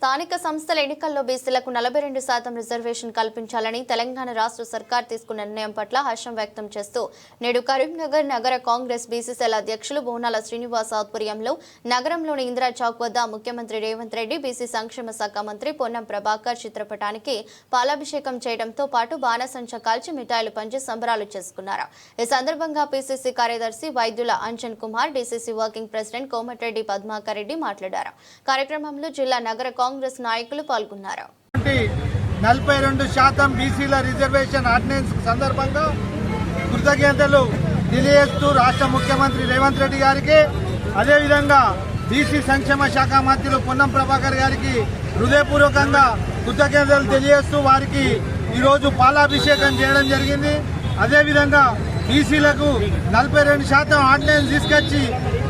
స్థానిక సంస్థల ఎన్నికల్లో బీసీలకు నలభై రెండు శాతం రిజర్వేషన్ కల్పించాలని తెలంగాణ రాష్ట్ర సర్కార్ తీసుకున్న నిర్ణయం పట్ల హర్షం వ్యక్తం చేస్తూ నేడు కరీంనగర్ నగర కాంగ్రెస్ బీసీసీఎల్ అధ్యక్షులు బోనాల శ్రీనివాస్ ఆధ్వర్యంలో నగరంలోని ఇందిరా చౌక్ వద్ద ముఖ్యమంత్రి రేవంత్ రెడ్డి బీసీ సంక్షేమ శాఖ మంత్రి పొన్నం ప్రభాకర్ చిత్రపటానికి పాలాభిషేకం చేయడంతో పాటు బాణసంచ కాల్చి మిఠాయిలు పంచి సంబరాలు చేసుకున్నారు. ఈ సందర్భంగా పీసీసీ కార్యదర్శి Vaidyula Anjan Kumar DCC working president Komatireddy Padmakar Reddy మాట్లాడారు. కార్యక్రమంలో జిల్లా నగర కాంగ్రెస్ కాంగ్రెస్ నాయకులు పాల్గొన్నారు. నలభై రెండు శాతం బీసీల రిజర్వేషన్ ఆర్డినెన్స్ సందర్భంగా కృతజ్ఞతలు తెలియజేస్తూ రాష్ట్ర ముఖ్యమంత్రి రేవంత్ రెడ్డి గారికి అదేవిధంగా బీసీ సంక్షేమ శాఖ మంత్రులు పొన్నం ప్రభాకర్ గారికి హృదయపూర్వకంగా కృతజ్ఞతలు తెలియజేస్తూ వారికి ఈరోజు పాలాభిషేకం చేయడం జరిగింది. అదేవిధంగా బీసీలకు నలభై రెండు శాతం ఆర్డినెన్స్ తీసుకొచ్చి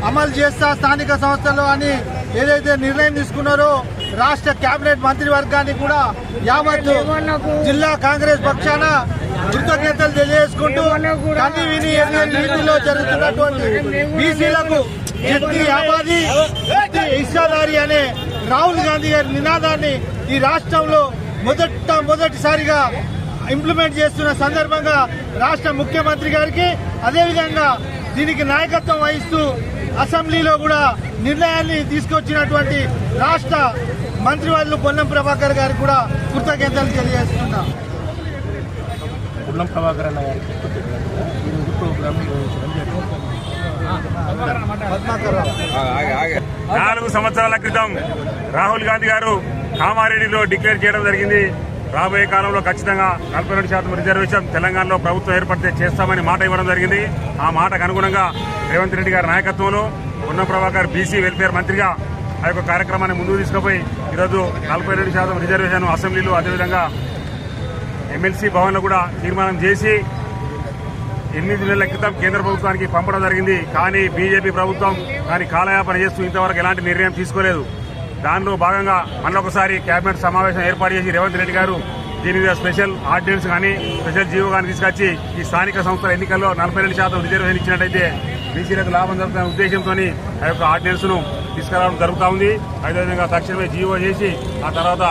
అమలు చేస్తా స్థానిక సంస్థలు అని ఏదైతే నిర్ణయం తీసుకున్నారో రాష్ట్ర కేబినెట్ మంత్రివర్గానికి కూడా యావత్ జిల్లా కాంగ్రెస్ పక్షాన కృతజ్ఞతలు తెలియజేసుకుంటూ కన్ని విని రీతిలో జరుగుతున్నటువంటి బీసీలకు శక్తి ఆబాది ఇష్టాదారి అనే రాహుల్ గాంధీ గారి నినాదాన్ని ఈ రాష్ట్రంలో మొదట మొదటిసారిగా ఇంప్లిమెంట్ చేస్తున్న సందర్భంగా రాష్ట్ర ముఖ్యమంత్రి గారికి అదేవిధంగా దీనికి నాయకత్వం వహిస్తూ అసెంబ్లీలో కూడా నిర్ణయాన్ని తీసుకొచ్చినటువంటి రాష్ట్ర మంత్రివర్యులు పొన్నం ప్రభాకర్ గారికి కూడా కృతజ్ఞతలు తెలియజేస్తున్నా. పుల్లం ప్రభాకర్ అన్న గారికి. ఈరోజు ప్రోగ్రాం నిర్వహించడం నాలుగు సంవత్సరాల క్రితం రాహుల్ గాంధీ గారు కామారెడ్డిలో డిక్లేర్ చేయడం జరిగింది. రాబోయే కాలంలో ఖచ్చితంగా నలభై రెండు శాతం రిజర్వేషన్ తెలంగాణలో ప్రభుత్వం ఏర్పడితే చేస్తామని మాట ఇవ్వడం జరిగింది. ఆ మాటకు అనుగుణంగా రేవంత్ రెడ్డి గారి నాయకత్వంలో ఉన్న ప్రభాకర్ బీసీ వెల్ఫేర్ మంత్రిగా ఆ యొక్క కార్యక్రమాన్ని ముందుకు తీసుకుపోయి ఈరోజు నలభై రెండు శాతం రిజర్వేషన్ అసెంబ్లీలో అదేవిధంగా ఎమ్మెల్సీ భవన్లో కూడా తీర్మానం చేసి ఎనిమిది నెలల క్రితం కేంద్ర ప్రభుత్వానికి పంపడం జరిగింది. కానీ బీజేపీ ప్రభుత్వం దాని కాలయాపన చేస్తూ ఇంతవరకు ఎలాంటి నిర్ణయం తీసుకోలేదు. దానిలో భాగంగా మళ్ళొకసారి కేబినెట్ సమావేశం ఏర్పాటు చేసి రేవంత్ రెడ్డి గారు దీని మీద స్పెషల్ ఆర్డినెన్స్ కానీ స్పెషల్ జీవో కానీ తీసుకొచ్చి ఈ స్థానిక సంస్థల ఎన్నికల్లో నలభై రెండు శాతం రిజర్వేషన్ ఇచ్చినట్టయితే బీసీలకు లాభం జరుగుతున్న ఉద్దేశంతో ఆ యొక్క ఆర్డినెన్స్ను తీసుకురావడం జరుగుతూ ఉంది. అదేవిధంగా తక్షణమే జీవో చేసి ఆ తర్వాత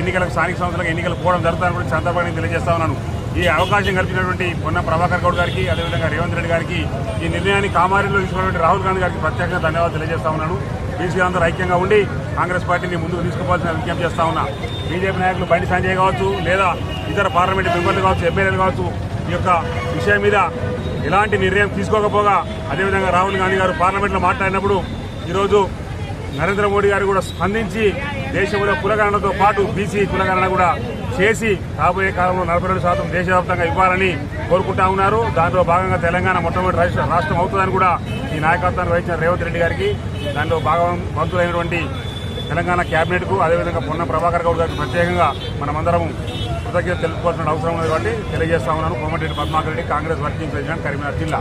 ఎన్నికలకు స్థానిక సంస్థలకు ఎన్నికలు పోవడం జరుగుతుందని కూడా సందర్భంగా తెలియజేస్తా ఉన్నాను. ఈ అవకాశం కల్పించినటువంటి పొన్న ప్రభాకర్ గౌడ్ గారికి అదేవిధంగా రేవంత్ రెడ్డి గారికి ఈ నిర్ణయాన్ని కామారెడ్డిలో తీసుకున్నటువంటి రాహుల్ గాంధీ గారికి ప్రత్యేకంగా ధన్యవాదాలు తెలియజేస్తా ఉన్నాను. బీసీ అందరూ ఐక్యంగా ఉండి కాంగ్రెస్ పార్టీని ముందుకు తీసుకుపోవాల్సిన విజ్ఞప్తి చేస్తా ఉన్నా. బీజేపీ నాయకులు బండి సంజయ్ కావచ్చు లేదా ఇతర పార్లమెంటు మెంబర్లు కావచ్చు ఎమ్మెల్యేలు కావచ్చు ఈ యొక్క విషయం మీద ఎలాంటి నిర్ణయం తీసుకోకపోగా అదేవిధంగా రాహుల్ గాంధీ గారు పార్లమెంట్లో మాట్లాడినప్పుడు ఈరోజు నరేంద్ర మోడీ గారు కూడా స్పందించి దేశంలో కులగణనతో పాటు బీసీ కులగణన కూడా చేసి రాబోయే కాలంలో నలభై రెండు శాతం దేశవ్యాప్తంగా ఇవ్వాలని కోరుకుంటా ఉన్నారు. దాంట్లో భాగంగా తెలంగాణ మొట్టమొదటి రాష్ట్ర- రాష్ట్రం అవుతుందని కూడా ఈ నాయకత్వాన్ని వహించిన రేవంత్ రెడ్డి గారికి దానిలో భాగం వంతులైనటువంటి తెలంగాణ కేబినెట్కు అదేవిధంగా పొన్న ప్రభాకర్ గౌడ్ గారికి ప్రత్యేకంగా మనమందరం కృతజ్ఞత తెలుపుకోవాల్సిన అవసరం ఉంది కాబట్టి తెలియజేస్తా ఉన్నాను. కోమటిరెడ్డి పద్మాకర్ రెడ్డి కాంగ్రెస్ వర్కింగ్ ప్రెసిడెంట్ కరీంనగర్ జిల్లా.